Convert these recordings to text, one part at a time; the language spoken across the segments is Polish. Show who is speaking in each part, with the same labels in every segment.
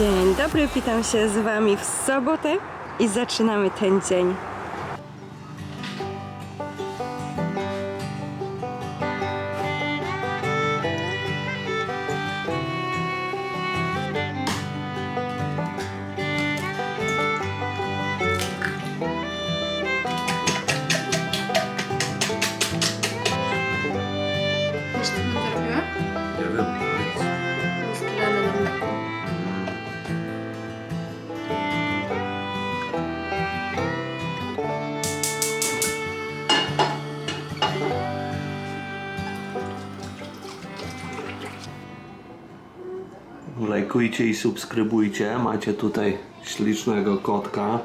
Speaker 1: Dzień dobry, witam się z Wami w sobotę i zaczynamy ten dzień.
Speaker 2: Lajkujcie i subskrybujcie. Macie tutaj ślicznego kotka.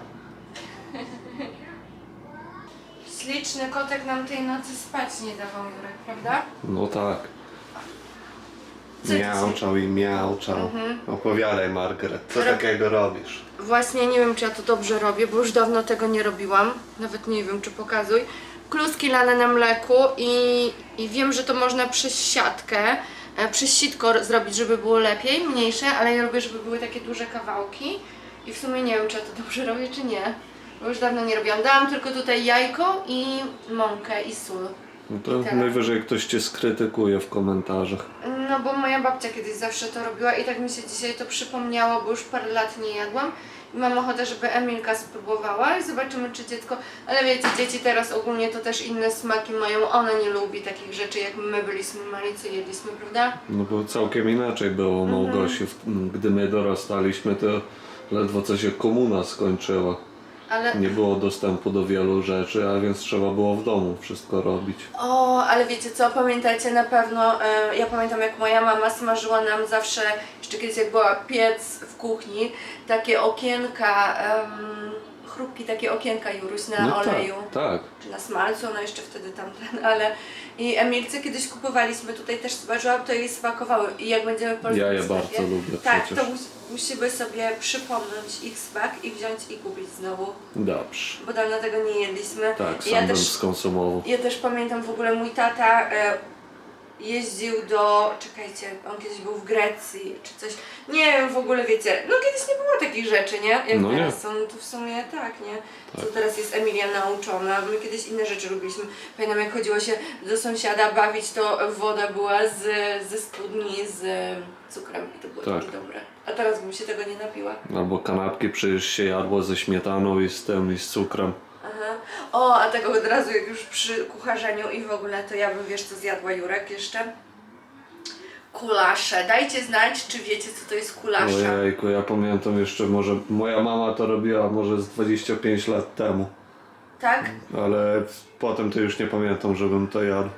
Speaker 3: Śliczny kotek nam tej nocy spać nie dawał, Jurek, prawda?
Speaker 2: No tak.
Speaker 3: Co dzisiaj?
Speaker 2: Miauczał i miauczał. Opowiadaj Margaret, co
Speaker 3: Rob-
Speaker 2: takiego robisz?
Speaker 3: Właśnie nie wiem, czy ja to dobrze robię, bo już dawno tego nie robiłam. Nawet nie wiem, czy pokazuj. Kluski lane na mleku i, i wiem, że to można przez siatkę, przez sitko zrobić, żeby było lepiej, mniejsze, ale ja lubię, żeby były takie duże kawałki. I w sumie nie wiem, czy ja to dobrze robię, czy nie. Bo już dawno nie robiłam. Dałam tylko tutaj jajko i mąkę i sól.
Speaker 2: No to
Speaker 3: I tyle.
Speaker 2: najwyżej ktoś cię skrytykuje w komentarzach.
Speaker 3: No bo moja babcia kiedyś zawsze to robiła i tak mi się dzisiaj to przypomniało, bo już parę lat nie jadłam. Mam ochotę, żeby Emilka spróbowała i zobaczymy czy dziecko... Ale wiecie, dzieci teraz ogólnie to też inne smaki mają. Ona nie lubi takich rzeczy jak my byliśmy mali, co jedliśmy, prawda?
Speaker 2: No bo całkiem inaczej było u Małgosi. W- Gdy my dorastaliśmy, to ledwo co się komuna skończyła.
Speaker 3: Ale...
Speaker 2: Nie było dostępu do wielu rzeczy, a więc trzeba było w domu wszystko robić.
Speaker 3: O, ale wiecie co, pamiętacie na pewno, e, ja pamiętam jak moja mama smażyła nam zawsze, jeszcze kiedyś jak była piec w kuchni, takie okienka, chrupki takie okienka Juruś na
Speaker 2: No
Speaker 3: oleju.
Speaker 2: tak, tak.
Speaker 3: czy na smalcu, no jeszcze wtedy tamten, ale i Emilce kiedyś kupowaliśmy, tutaj też zobaczyłam, to jej smakowały i jak będziemy polskim
Speaker 2: Ja je
Speaker 3: sklepie,
Speaker 2: bardzo lubię
Speaker 3: Tak,
Speaker 2: przecież.
Speaker 3: to mus, musimy sobie przypomnieć ich smak i wziąć i kupić znowu,
Speaker 2: Dobrze.
Speaker 3: bo dawno tego nie jedliśmy.
Speaker 2: Tak,
Speaker 3: I
Speaker 2: sam
Speaker 3: ja
Speaker 2: bym
Speaker 3: też,
Speaker 2: skonsumował.
Speaker 3: ja też pamiętam w ogóle mój tata e, jeździł do, czekajcie, on kiedyś był w Grecji czy coś, nie wiem w ogóle wiecie, no kiedyś nie było takich rzeczy, nie? Jak
Speaker 2: No nie.
Speaker 3: teraz są, to w sumie tak, nie? Co
Speaker 2: Tak.
Speaker 3: teraz jest Emilia nauczona, my kiedyś inne rzeczy robiliśmy, pamiętam jak chodziło się do sąsiada bawić, to woda była z, ze studni z cukrem i to było
Speaker 2: Tak.
Speaker 3: takie dobre. A teraz bym się tego nie napiła.
Speaker 2: Albo kanapki przecież się jadło ze śmietaną i z tym, i z cukrem.
Speaker 3: Aha. O, a tego od razu jak już przy kucharzeniu i w ogóle, to ja bym wiesz co zjadła Jurek jeszcze? Kulasze. Dajcie znać, czy wiecie co to jest kulasze.
Speaker 2: Ojejku, ja pamiętam jeszcze, może moja mama to robiła może z 25 lat temu.
Speaker 3: Tak?
Speaker 2: Ale potem to już nie pamiętam, żebym to jadł.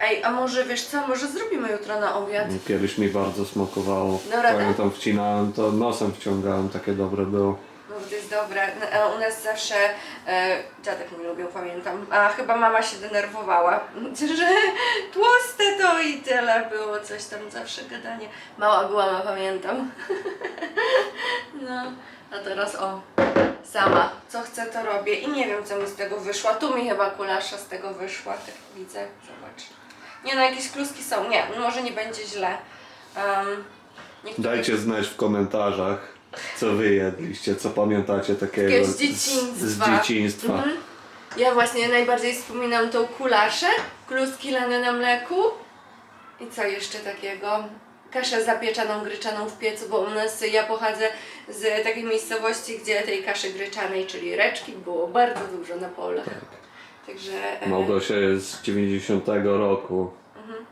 Speaker 3: Ej, a może wiesz co, może zrobimy jutro na obiad?
Speaker 2: Kiedyś mi bardzo smakowało.
Speaker 3: Dobra,
Speaker 2: Pamiętam, wcinałem to, nosem wciągałem, takie dobre było.
Speaker 3: Bo jest dobre. No, a u nas zawsze e, dziadek nie lubił, pamiętam. A chyba mama się denerwowała, że tłuste to i tyle było, coś tam zawsze gadanie. Mała byłam, a pamiętam. No, a teraz o, sama, co chcę to robię i nie wiem co mi z tego wyszła. Tu mi chyba kulasza z tego wyszła, tak widzę, zobacz. Nie no, jakieś kluski są, nie, może nie będzie źle. Um,
Speaker 2: Dajcie znać w komentarzach, co wy jedliście, co pamiętacie takiego
Speaker 3: z dzieciństwa.
Speaker 2: z dzieciństwa.
Speaker 3: Mhm. Ja właśnie najbardziej wspominam tą kulaszę, kluski lane na mleku i co jeszcze takiego? Kaszę zapieczaną gryczaną w piecu, bo u nas ja pochodzę z takiej miejscowości, gdzie tej kaszy gryczanej, czyli reczki, było bardzo dużo na polach. Także e,
Speaker 2: Małgosia jest z 90 roku.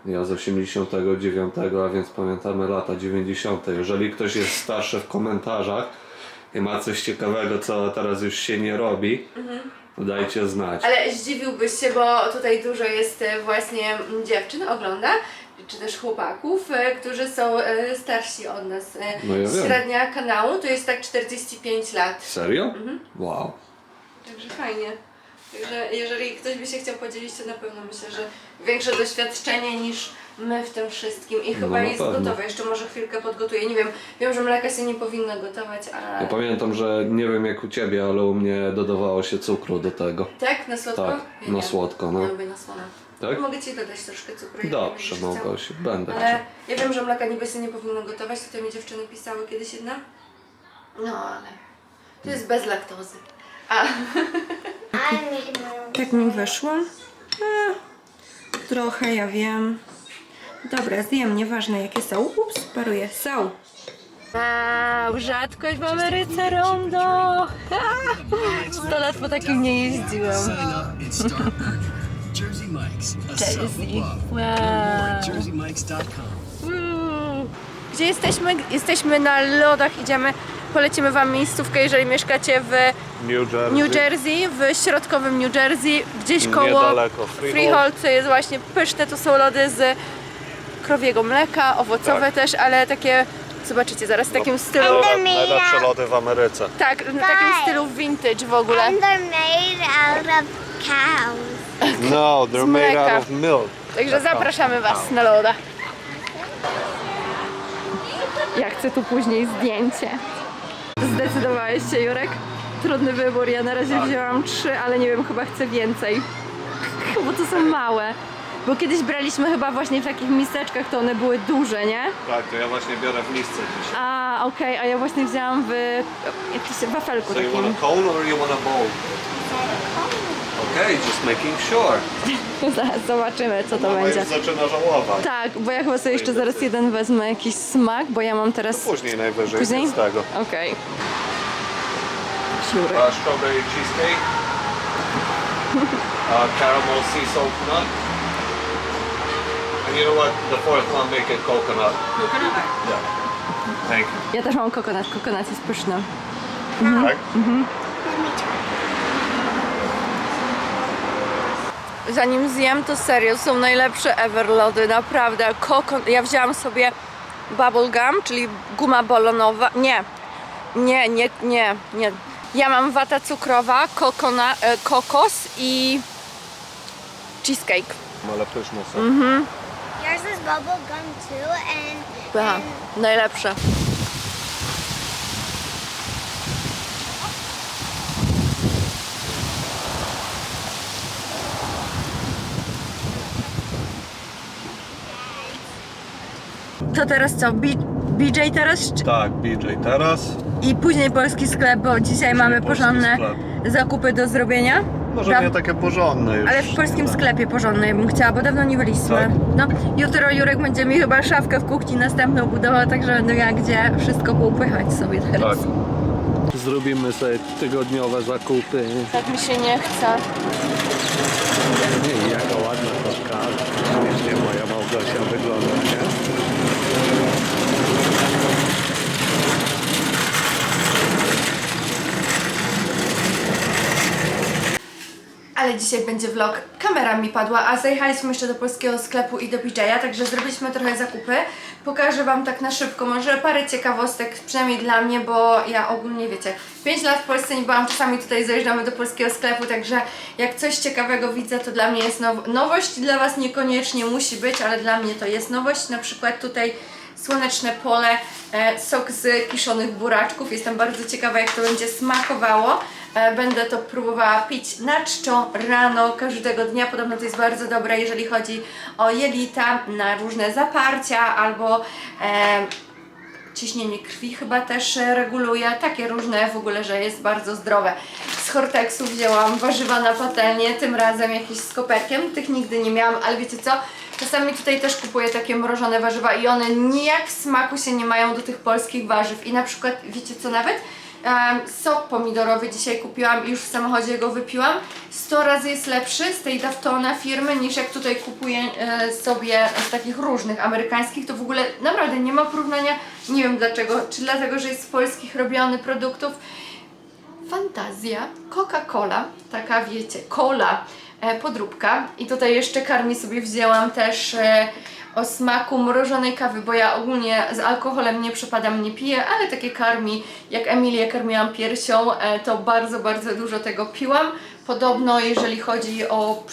Speaker 2: Ja z 89, a więc pamiętamy lata 90. Jeżeli ktoś jest starszy w komentarzach i ma coś ciekawego, co teraz już się nie robi, to dajcie znać.
Speaker 3: Ale zdziwiłbyś się, bo tutaj dużo jest e, właśnie dziewczyn ogląda, czy też chłopaków, e, którzy są e, starsi od nas. E,
Speaker 2: No ja wiem.
Speaker 3: Średnia kanału to jest tak 45 lat.
Speaker 2: Serio?
Speaker 3: Mhm.
Speaker 2: Wow.
Speaker 3: Także fajnie. Także jeżeli ktoś by się chciał podzielić, to na pewno myślę, że większe doświadczenie niż my w tym wszystkim. I chyba
Speaker 2: No, na
Speaker 3: jest
Speaker 2: pewno.
Speaker 3: gotowe. Jeszcze może chwilkę podgotuję. Nie wiem, wiem, że mleka się nie powinno gotować, a...
Speaker 2: Ja pamiętam, że nie wiem jak u ciebie, ale u mnie dodawało się cukru do tego.
Speaker 3: Tak? Na słodko?
Speaker 2: Tak,
Speaker 3: Ja
Speaker 2: na
Speaker 3: nie.
Speaker 2: słodko, no.
Speaker 3: Ja lubię na słono.
Speaker 2: Tak?
Speaker 3: Mogę Ci dodać troszkę cukru. jak
Speaker 2: Dobrze,
Speaker 3: będziesz chciał.
Speaker 2: Małgosiu, będę
Speaker 3: Ale
Speaker 2: chciał.
Speaker 3: ja wiem, że mleka niby się nie powinno gotować. Tutaj mi dziewczyny pisały kiedyś jedna. No ale to jest bez laktozy. A,
Speaker 1: Tak mi wyszło. A, trochę, ja wiem. Dobra, zjem, nieważne jakie są. Ups, paruję. Są. Wow, rzadkość w Ameryce rondo. 100 lat po takim nie jeździłam.
Speaker 4: Jersey.
Speaker 1: Wow.
Speaker 3: Gdzie jesteśmy? Jesteśmy na lodach, idziemy, polecimy Wam miejscówkę, jeżeli mieszkacie w
Speaker 2: New Jersey.
Speaker 3: New Jersey, w środkowym New Jersey, gdzieś koło
Speaker 2: Niedaleko Freehold.
Speaker 3: Freehold, co jest właśnie pyszne, to są lody z krowiego mleka, owocowe
Speaker 2: Tak.
Speaker 3: też, ale takie, zobaczycie zaraz, w takim stylu,
Speaker 2: Najlepsze lody w Ameryce.
Speaker 3: tak, w takim stylu vintage w ogóle.
Speaker 5: And they're made out of cows.
Speaker 2: No, they're made
Speaker 3: mleka.
Speaker 2: out of milk.
Speaker 3: Także zapraszamy Was na loda. Ja chcę tu później zdjęcie. Zdecydowałeś się, Jurek? Trudny wybór. Ja na razie wzięłam trzy, ale nie wiem, chyba chcę więcej. Bo to są małe. Bo kiedyś braliśmy chyba właśnie w takich miseczkach, to one były duże, nie?
Speaker 2: Tak, to ja właśnie biorę w misce dzisiaj.
Speaker 3: A, okej, a ja właśnie wzięłam w jakimś wafelku
Speaker 2: So you
Speaker 3: takim.
Speaker 2: want a cone or you want a bowl? Okay, just making sure.
Speaker 3: Zaraz zobaczymy, co to
Speaker 2: Mama
Speaker 3: będzie.
Speaker 2: już zaczyna żałować.
Speaker 3: Tak, bo ja chyba sobie jeszcze zaraz jeden wezmę jakiś smak, bo ja mam teraz...
Speaker 2: Później najwyżej
Speaker 3: Później?
Speaker 2: z tego.
Speaker 3: Okej. Siurek.
Speaker 2: Uh, strawberry cheesecake. uh, caramel sea salt nut. And you know what? The fourth one, make it coconut. Coconut? Yeah. Thank you.
Speaker 3: Ja też mam kokonat, kokonat jest pyszny.
Speaker 2: Tak?
Speaker 3: Zanim zjem, to serio, są najlepsze ever lody, naprawdę. Kokon... Ja wzięłam sobie bubble gum, czyli guma bolonowa. Nie, nie, nie, nie, nie. Ja mam wata cukrowa, kokona, e, kokos i cheesecake.
Speaker 2: Ale pyszne są.
Speaker 5: Yours is bubble gum too, and,
Speaker 3: Aha, najlepsze. To teraz co? B- BJ teraz? Czy-
Speaker 2: Tak, BJ teraz.
Speaker 3: I później polski sklep, bo dzisiaj mamy
Speaker 2: polski
Speaker 3: porządne
Speaker 2: sklep.
Speaker 3: zakupy do zrobienia.
Speaker 2: Może nie takie porządne już.
Speaker 3: Ale w polskim sklepie porządnej bym chciała, bo dawno nie byliśmy.
Speaker 2: Tak.
Speaker 3: No, jutro Jurek będzie mi chyba szafkę w kuchni następną budował, także będę miała gdzie wszystko poupychać sobie teraz.
Speaker 2: Tak. Zrobimy sobie tygodniowe zakupy.
Speaker 3: Tak mi się nie chce.
Speaker 2: Nie, jaka ładna koszka. Śmiesznie moja Małgosia wygląda, nie?
Speaker 3: Ale dzisiaj będzie vlog. Kamera mi padła, a zajechaliśmy jeszcze do polskiego sklepu i do BJ'a, także zrobiliśmy trochę zakupy. Pokażę Wam tak na szybko, może parę ciekawostek, przynajmniej dla mnie, bo ja ogólnie wiecie, 5 lat w Polsce nie byłam, czasami tutaj zajeżdżamy do polskiego sklepu, także jak coś ciekawego widzę, to dla mnie jest now nowość, dla Was niekoniecznie musi być, ale dla mnie to jest nowość. Na przykład tutaj słoneczne pole, e, sok z kiszonych buraczków. Jestem bardzo ciekawa, jak to będzie smakowało. E, będę to próbowała pić na czczo rano każdego dnia. Podobno to jest bardzo dobre, jeżeli chodzi o jelita, na różne zaparcia albo e, ciśnienie krwi chyba też reguluje, takie różne w ogóle, że jest bardzo zdrowe. Z Hortexu wzięłam warzywa na patelnię, tym razem jakieś z koperkiem, tych nigdy nie miałam, ale wiecie co? Czasami tutaj też kupuję takie mrożone warzywa i one nijak w smaku się nie mają do tych polskich warzyw i na przykład, wiecie co nawet? Sok pomidorowy dzisiaj kupiłam i już w samochodzie go wypiłam. 100 razy jest lepszy z tej Daftona firmy niż jak tutaj kupuję e, sobie z takich różnych amerykańskich. To w ogóle naprawdę nie ma porównania. Nie wiem dlaczego. Czy dlatego, że jest z polskich robiony produktów. Fantazja, Coca-Cola, taka wiecie, cola, e, podróbka i tutaj jeszcze karmi sobie wzięłam też e, o smaku mrożonej kawy, bo ja ogólnie z alkoholem nie przepadam, nie piję, ale takie karmi, jak Emilię karmiłam piersią, e, to bardzo, bardzo dużo tego piłam. Podobno jeżeli chodzi o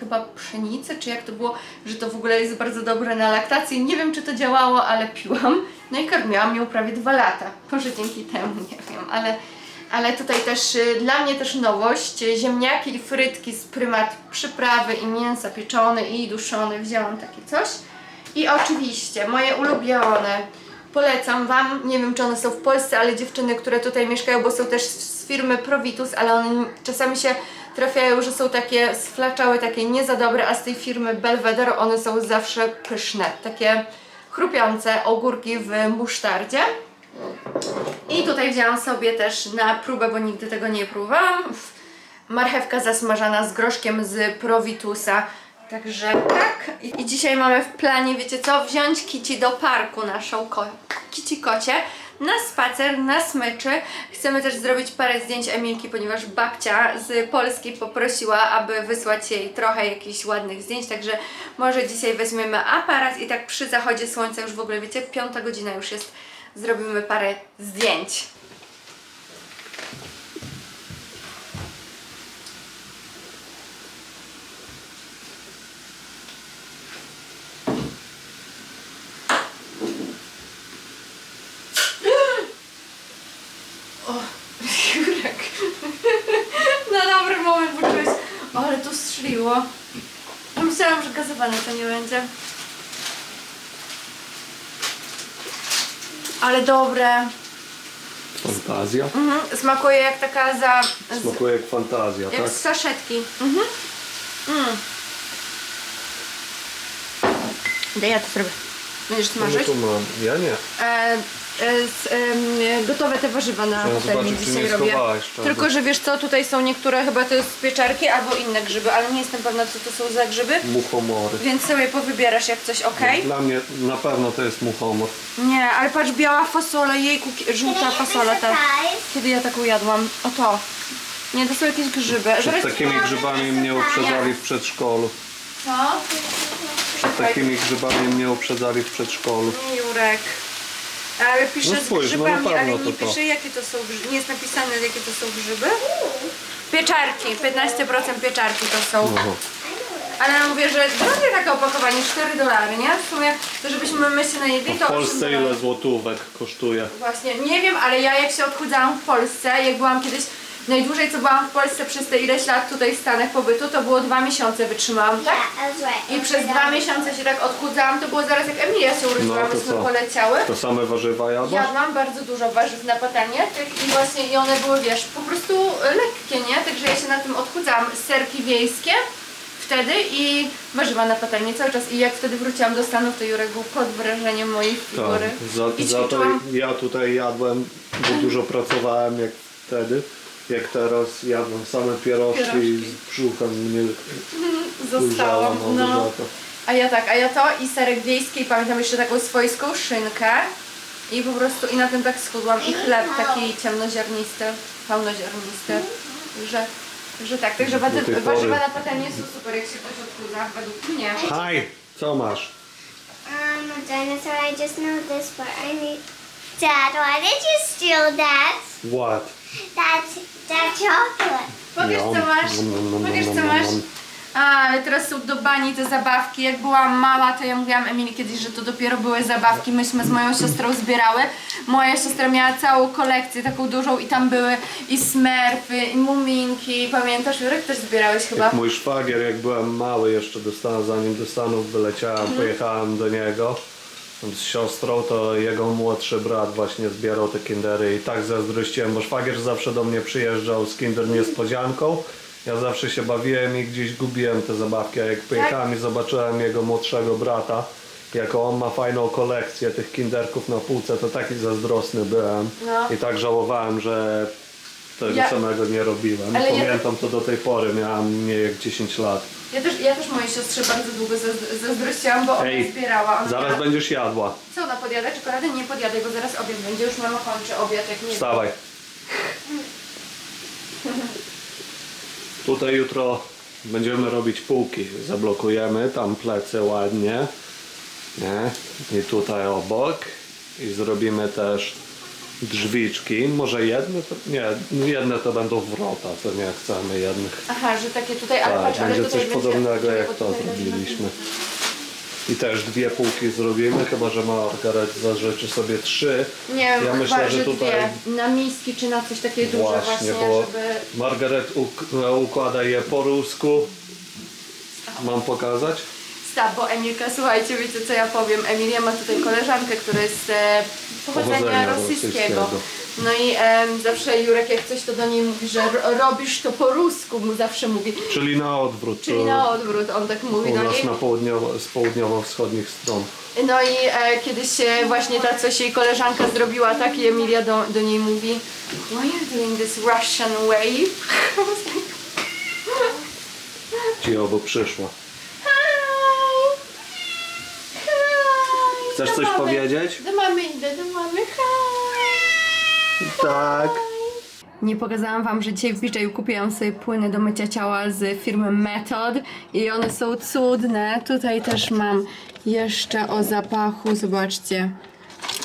Speaker 3: chyba pszenicę, czy jak to było, że to w ogóle jest bardzo dobre na laktację. Nie wiem czy to działało, ale piłam. No i karmiłam ją prawie dwa lata. Może dzięki temu, nie wiem, ale ale tutaj też y, dla mnie też nowość, ziemniaki i frytki z prymat przyprawy i mięsa pieczone i duszone, wzięłam takie coś. I oczywiście moje ulubione Polecam Wam, nie wiem czy one są w Polsce, ale dziewczyny, które tutaj mieszkają, bo są też z firmy Provitus, ale one czasami się trafiają, że są takie sflaczałe, takie nie za dobre, a z tej firmy Belvedere one są zawsze pyszne, takie chrupiące ogórki w musztardzie. I tutaj wzięłam sobie też na próbę, bo nigdy tego nie próbowałam, marchewka zasmażana z groszkiem z Provitusa. Także tak. I, dzisiaj mamy w planie, wiecie co, wziąć Kici do parku, naszą ko Kici kocie, na spacer, na smyczy. Chcemy też zrobić parę zdjęć Emilki, ponieważ babcia z Polski poprosiła, aby wysłać jej trochę jakichś ładnych zdjęć, także może dzisiaj weźmiemy aparat i tak przy zachodzie słońca już w ogóle, wiecie, piąta godzina już jest, zrobimy parę zdjęć. O, Jurek. Na dobry moment włączyłeś. O, ale to strzeliło. Myślałam, że gazowane to nie będzie. Ale dobre.
Speaker 2: Fantazja?
Speaker 3: Mhm. Smakuje jak taka za... z-
Speaker 2: Smakuje jak fantazja,
Speaker 3: Jak
Speaker 2: tak?
Speaker 3: z saszetki. Mhm. Mm. Daj ja to zrobię. Będziesz
Speaker 2: No
Speaker 3: smażyć?
Speaker 2: tu mam. Ja nie.
Speaker 3: E, e, z, em, gotowe te warzywa na
Speaker 2: Chciałem
Speaker 3: patelni
Speaker 2: zobaczyć, czy
Speaker 3: dzisiaj
Speaker 2: nie
Speaker 3: robię. Tylko, że wiesz co, tutaj są niektóre, chyba to jest pieczarki albo inne grzyby, ale nie jestem pewna co to są za grzyby.
Speaker 2: Muchomory.
Speaker 3: Więc sobie powybierasz jak coś, ok?
Speaker 2: Dla mnie na pewno to jest muchomor.
Speaker 3: Nie, ale patrz, biała fasola, jejku, ki- żółta fasola ta. Kiedy ja taką jadłam? O to. Nie, to są jakieś grzyby.
Speaker 2: Przed
Speaker 3: Zaraz
Speaker 2: takimi grzybami mnie uprzedzali w przedszkolu.
Speaker 3: Co?
Speaker 2: Przed takimi grzybami mnie uprzedzali w przedszkolu.
Speaker 3: Jurek. Ale pisze
Speaker 2: No spójrz,
Speaker 3: z
Speaker 2: no
Speaker 3: grzybami,
Speaker 2: na pewno
Speaker 3: ale nie
Speaker 2: to to.
Speaker 3: pisze jakie to są grzyby. Nie jest napisane jakie to są grzyby. Pieczarki, 15% pieczarki to są.
Speaker 2: Oho.
Speaker 3: Ale mówię, że drogie takie opakowanie, 4 dolary, nie? W sumie, to żebyśmy my się najedli,
Speaker 2: W
Speaker 3: to 8
Speaker 2: Polsce
Speaker 3: dolarów.
Speaker 2: ile złotówek kosztuje?
Speaker 3: Właśnie, nie wiem, ale ja jak się odchudzałam w Polsce, jak byłam kiedyś, najdłużej co byłam w Polsce przez te ileś lat tutaj w Stanach pobytu, to było dwa miesiące wytrzymałam, tak?
Speaker 5: Yeah, I
Speaker 3: przez dwa miesiące się tak odchudzałam, to było zaraz jak Emilia się urodziła,
Speaker 2: No to
Speaker 3: myśmy
Speaker 2: co?
Speaker 3: poleciały.
Speaker 2: To same warzywa jadłaś?
Speaker 3: Jadłam bardzo dużo warzyw na patelnię tak, i właśnie i one były, wiesz, po prostu lekkie, nie? Także ja się na tym odchudzałam. Serki wiejskie wtedy i warzywa na patelnię cały czas. I jak wtedy wróciłam do Stanów, to Jurek był pod wrażeniem mojej figury.
Speaker 2: Tak, za,
Speaker 3: I
Speaker 2: za to
Speaker 3: ćwiczyłam
Speaker 2: ja tutaj jadłem, bo dużo pracowałem jak wtedy. Jak teraz jadłem same pierożki,
Speaker 3: Pierożki.
Speaker 2: i z brzucha mnie
Speaker 3: zostałam.
Speaker 2: ujrzałam
Speaker 3: No.
Speaker 2: no.
Speaker 3: A ja tak, a ja to i serek wiejski i pamiętam jeszcze taką swojską szynkę i po prostu i na tym tak schudłam i chleb taki ciemnoziarnisty, pełnoziarnisty, że, że tak, także
Speaker 2: Do tej
Speaker 3: wady,
Speaker 2: pory.
Speaker 3: warzywa na patelni są super jak się ktoś odchudza, według mnie.
Speaker 2: Haj, co masz?
Speaker 5: Um, a dinosaur, I just know this, but I need. Dad, why did you steal that?
Speaker 2: What?
Speaker 5: That chocolate.
Speaker 3: Powiesz co masz? Co masz? A, ale teraz są do bani te zabawki. Jak byłam mała, to ja mówiłam Emilii kiedyś, że to dopiero były zabawki. Myśmy z moją siostrą zbierały. Moja siostra miała całą kolekcję taką dużą i tam były i smerfy, i muminki. Pamiętasz, Jurek? Też zbierałeś chyba?
Speaker 2: Jak mój szwagier, jak byłem mały jeszcze do Stanów, zanim do Stanów wyleciałem,
Speaker 3: Mhm.
Speaker 2: pojechałem do niego z siostrą, to jego młodszy brat właśnie zbierał te kindery i tak zazdrościłem, bo szwagier zawsze do mnie przyjeżdżał z kinder niespodzianką. Ja zawsze się bawiłem i gdzieś gubiłem te zabawki, a jak pojechałem i zobaczyłem jego młodszego brata, jaką on ma fajną kolekcję tych kinderków na półce, to taki zazdrosny byłem
Speaker 3: No.
Speaker 2: i tak żałowałem, że tego
Speaker 3: Ja-
Speaker 2: samego nie robiłem.
Speaker 3: Ale ja-
Speaker 2: Pamiętam to do tej pory, miałam mniej jak 10 lat.
Speaker 3: Ja też, ja też mojej siostrze bardzo długo zazd- zazdrościłam, bo ona
Speaker 2: Ej,
Speaker 3: zbierała. Ona
Speaker 2: Zaraz
Speaker 3: miała-
Speaker 2: będziesz jadła.
Speaker 3: Co ona podjada? Czekoladę? Nie podjadę, bo zaraz obiad będzie. Już mama kończy obiad, jak nie
Speaker 2: Wstawaj. Tutaj jutro będziemy robić półki. Zablokujemy tam plecy ładnie. Nie? I tutaj obok. I zrobimy też drzwiczki. Może jedne? To, nie, jedne to będą wrota, to nie chcemy jednych.
Speaker 3: Aha, że takie tutaj, ale
Speaker 2: Tak,
Speaker 3: patrz, ale
Speaker 2: będzie
Speaker 3: tutaj
Speaker 2: coś
Speaker 3: będzie-
Speaker 2: podobnego jak to
Speaker 3: tutaj
Speaker 2: zrobiliśmy. I też dwie półki zrobimy, chyba że Margaret zażyczy sobie trzy.
Speaker 3: Nie wiem,
Speaker 2: ja
Speaker 3: chyba,
Speaker 2: myślę, że
Speaker 3: że
Speaker 2: tutaj
Speaker 3: dwie. Na miski czy na coś takie duże
Speaker 2: właśnie,
Speaker 3: właśnie,
Speaker 2: bo
Speaker 3: żeby...
Speaker 2: Margaret uk- układa je po rusku. Mam pokazać?
Speaker 3: Insta, bo Emilka, słuchajcie, wiecie co ja powiem, Emilia ma tutaj koleżankę, która jest e, pochodzenia
Speaker 2: Pochodzenia
Speaker 3: rosyjskiego.
Speaker 2: rosyjskiego.
Speaker 3: No i em, zawsze Jurek jak coś to do niej mówi, że ro- robisz to po rusku, mu zawsze mówi.
Speaker 2: Czyli na odwrót.
Speaker 3: Czyli na odwrót, on tak mówi
Speaker 2: U
Speaker 3: do
Speaker 2: nas
Speaker 3: niej.
Speaker 2: na południowo, z południowo-wschodnich stron.
Speaker 3: No i e, kiedyś e, właśnie ta coś jej koleżanka zrobiła tak i Emilia do, do niej mówi Why are you doing this Russian wave? I was like,
Speaker 2: Ci obu przyszła.
Speaker 3: Hi! Hi!
Speaker 2: Chcesz coś
Speaker 3: mamy.
Speaker 2: powiedzieć?
Speaker 3: Do mamy idę, do mamy. Hi!
Speaker 2: Tak.
Speaker 3: Nie pokazałam wam, że dzisiaj w BJ kupiłam sobie płyny do mycia ciała z firmy Method i one są cudne. Tutaj też mam jeszcze o zapachu, zobaczcie.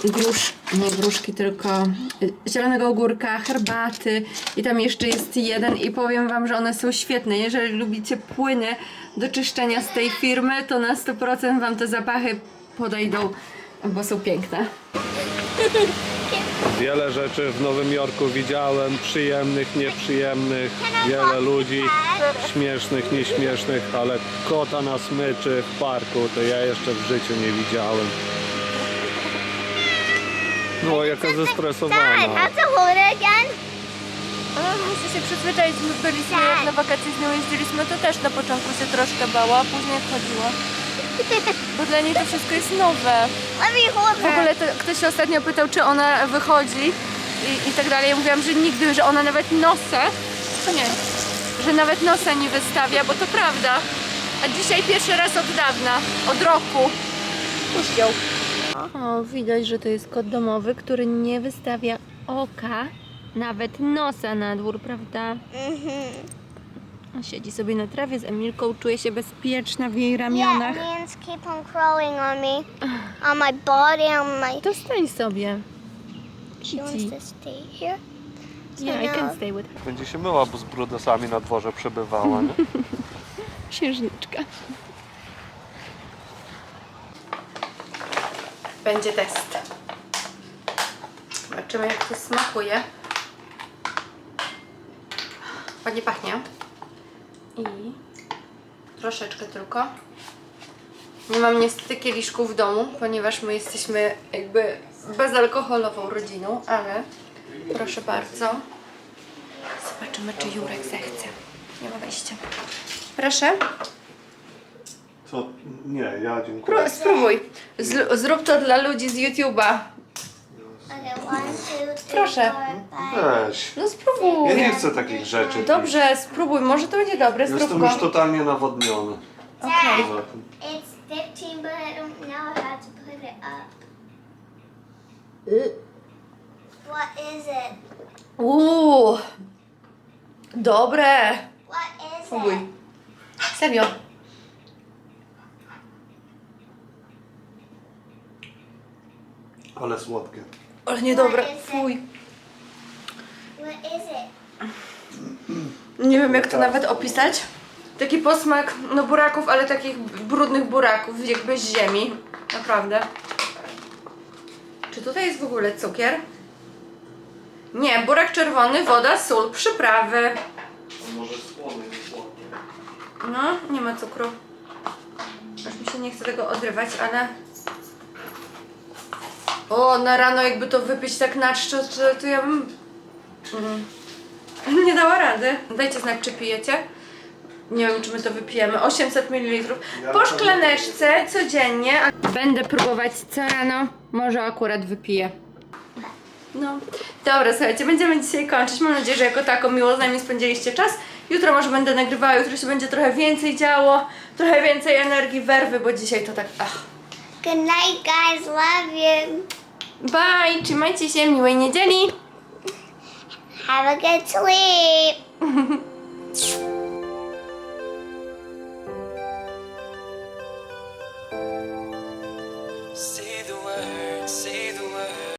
Speaker 3: Grusz, nie gruszki, tylko y, zielonego ogórka, herbaty i tam jeszcze jest jeden i powiem wam, że one są świetne. Jeżeli lubicie płyny do czyszczenia z tej firmy, to na 100% wam te zapachy podejdą, bo są piękne.
Speaker 2: Wiele rzeczy w Nowym Jorku widziałem, przyjemnych, nieprzyjemnych, wiele ludzi, śmiesznych, nieśmiesznych, ale kota na smyczy w parku to ja jeszcze w życiu nie widziałem. No, jaka zestresowana.
Speaker 5: to hold it again.
Speaker 3: Ale muszę się przyzwyczaić, my byliśmy jak na wakacje z nią jeździliśmy, to też na początku się troszkę bała, a później chodziła. Bo dla niej to wszystko jest nowe. W ogóle to, ktoś się ostatnio pytał, czy ona wychodzi i, i tak dalej. Ja mówiłam, że nigdy, że ona nawet nosa, to nie, że nawet nosa nie wystawia, bo to prawda. A dzisiaj pierwszy raz od dawna, od roku. Puść ją. O, widać, że to jest kot domowy, który nie wystawia oka, nawet nosa na dwór, prawda? On Siedzi sobie na trawie z Emilką, czuje się bezpieczna w jej
Speaker 5: Yeah,
Speaker 3: ramionach.
Speaker 5: hands keep on crawling on me, on my body, on my.
Speaker 3: To stań sobie.
Speaker 5: She wants to stay here.
Speaker 3: Yeah, I can stay with her.
Speaker 2: Będzie się myła, bo z brudasami na dworze przebywała, nie?
Speaker 3: Księżniczka. Będzie test. Zobaczymy jak to smakuje. Ładnie pachnie. I troszeczkę tylko. Nie mam niestety kieliszków w domu, ponieważ my jesteśmy jakby bezalkoholową rodziną, ale proszę bardzo. Zobaczymy, czy Jurek zechce. Nie ma wejścia. Proszę,
Speaker 2: Co? Nie, ja dziękuję.
Speaker 3: pró- spróbuj. Zl- zrób to dla ludzi z YouTube'a.
Speaker 5: Okay, one, two, three,
Speaker 3: Proszę.
Speaker 2: Weź.
Speaker 3: No spróbuj.
Speaker 2: Ja nie chcę takich rzeczy.
Speaker 3: Dobrze, spróbuj. Może to będzie dobre. Zrób
Speaker 2: Jestem już totalnie nawodniony.
Speaker 3: Okej.
Speaker 2: Tym.
Speaker 5: It's 15, but I don't know how to put it up. What is it?
Speaker 3: Uuu. Dobre.
Speaker 5: What is
Speaker 3: Spróbuj.
Speaker 5: it?
Speaker 3: Serio.
Speaker 2: Ale słodkie.
Speaker 3: Ale niedobre. Fuj. Nie wiem jak to nawet opisać. Taki posmak, no buraków, ale takich brudnych buraków, jakby z ziemi. Naprawdę. Czy tutaj jest w ogóle cukier? Nie, burak czerwony, woda, sól, przyprawy.
Speaker 2: Może słony, nie słodkie.
Speaker 3: No, nie ma cukru. Aż mi się nie chce tego odrywać, ale... O, na rano jakby to wypić tak na czczo, to, to ja bym... Mm. Nie dała rady. Dajcie znak, czy pijecie. Nie wiem, czy my to wypijemy. 800 ml. Po szklaneczce codziennie. Będę próbować co rano. Może akurat wypiję. No, dobra, słuchajcie, będziemy dzisiaj kończyć. Mam nadzieję, że jako tako miło z nami spędziliście czas. Jutro może będę nagrywała, jutro się będzie trochę więcej działo, trochę więcej energii, werwy, bo dzisiaj to tak. Ach.
Speaker 5: Good night, guys. Love you.
Speaker 3: Bye, trzymajcie się, miłej niedzieli.
Speaker 5: Have a good sleep.